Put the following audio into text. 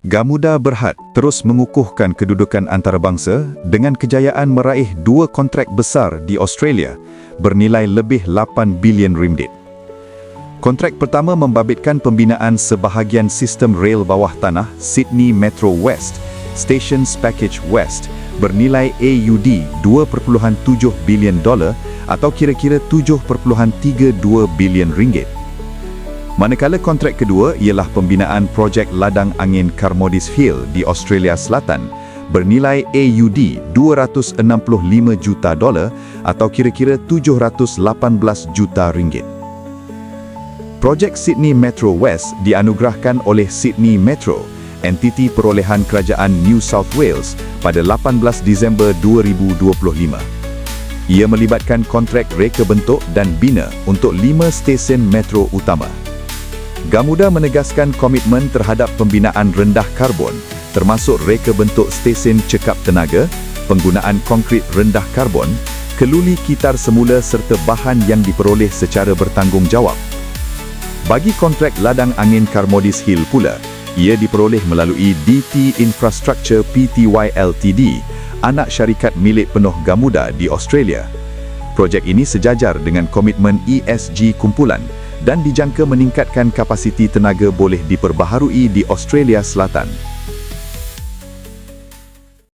Gamuda Berhad terus mengukuhkan kedudukan antarabangsa dengan kejayaan meraih dua kontrak besar di Australia bernilai lebih 8 bilion ringgit. Kontrak pertama membabitkan pembinaan sebahagian sistem rel bawah tanah Sydney Metro West, Stations Package West bernilai AUD 2.7 bilion dolar atau kira-kira 7.32 bilion ringgit. Manakala kontrak kedua ialah pembinaan projek ladang angin Carmodis Hill di Australia Selatan bernilai AUD 265 juta dolar atau kira-kira 718 juta ringgit. Projek Sydney Metro West dianugerahkan oleh Sydney Metro, entiti perolehan kerajaan New South Wales pada 18 Disember 2025. Ia melibatkan kontrak reka bentuk dan bina untuk lima stesen metro utama. Gamuda menegaskan komitmen terhadap pembinaan rendah karbon termasuk reka bentuk stesen cekap tenaga, penggunaan konkrit rendah karbon, keluli kitar semula serta bahan yang diperoleh secara bertanggungjawab. Bagi kontrak ladang angin Carmodis Hill pula, ia diperoleh melalui DT Infrastructure Pty Ltd, anak syarikat milik penuh Gamuda di Australia. Projek ini sejajar dengan komitmen ESG kumpulan dan dijangka meningkatkan kapasiti tenaga boleh diperbaharui di Australia Selatan.